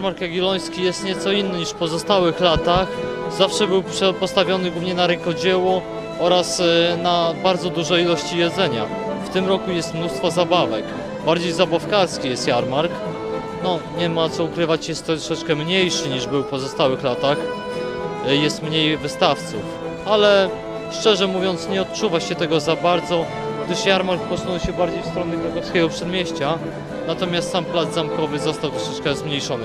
Jagielloński jest nieco inny niż w pozostałych latach. Zawsze był postawiony głównie na rękodzieło oraz e, na bardzo duże ilości jedzenia. W tym roku jest mnóstwo zabawek. Bardziej zabawkarski jest jarmark. No, nie ma co ukrywać, jest troszeczkę mniejszy niż był w pozostałych latach. E, Jest mniej wystawców, ale szczerze mówiąc nie odczuwa się tego za bardzo, gdyż jarmark posunął się bardziej w stronę krakowskiego przedmieścia, natomiast sam plac zamkowy został troszeczkę zmniejszony.